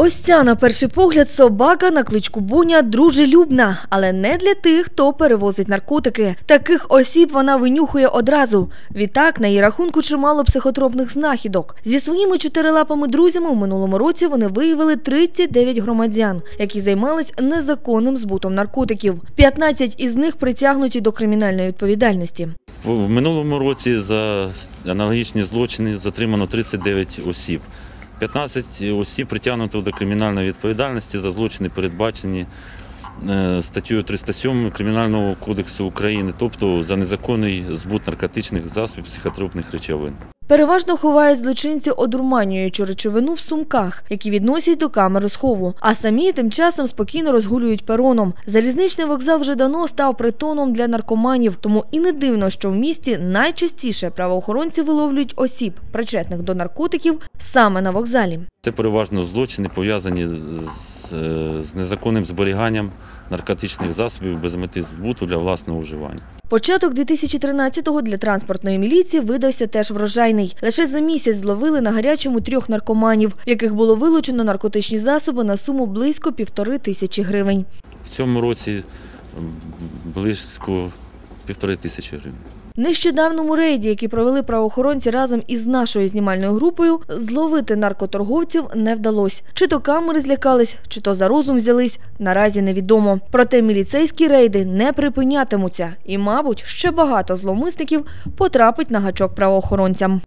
Ось ця, на перший погляд, собака на кличку Буня дружелюбна, але не для тих, хто перевозить наркотики. Таких осіб вона винюхує одразу. Відтак, на її рахунку чимало психотропних знахідок. Зі своїми чотирилапими друзями у минулому році вони виявили 39 громадян, які займались незаконним збутом наркотиків. 15 із них притягнуті до кримінальної відповідальності. В минулому році за аналогічні злочини затримано 39 осіб. 15 осіб притягнуто до кримінальної відповідальності за злочини, передбачені статтю статтею 307 Кримінального кодексу України, тобто за незаконний збут наркотичних засобів, психотропних речовин. Переважно ховають злочинці одурманюючи речовину в сумках, які відносять до камери схову, а самі тим часом спокійно розгулюють пероном. Залізничний вокзал вже давно став притоном для наркоманів, тому і не дивно, що в місті найчастіше правоохоронці виловлюють осіб, причетних до наркотиків, саме на вокзалі. Це переважно злочини пов'язані з, з, незаконним зберіганням наркотичних засобів без мети збуту для власного вживання. Початок 2013-го для транспортної міліції видався теж врожайний. Лише за місяць зловили на гарячому трьох наркоманів, в яких було вилучено наркотичні засоби на суму близько півтори тисячі гривень. В цьому році близько півтори тисячі гривень. Нещодавному рейді, який провели правоохоронці разом із нашою знімальною групою, зловити наркоторговців не вдалося. Чи то камери злякались, чи то за розум взялись, наразі невідомо. Проте міліцейські рейди не припинятимуться і, мабуть, ще багато зловмисників потрапить на гачок правоохоронцям.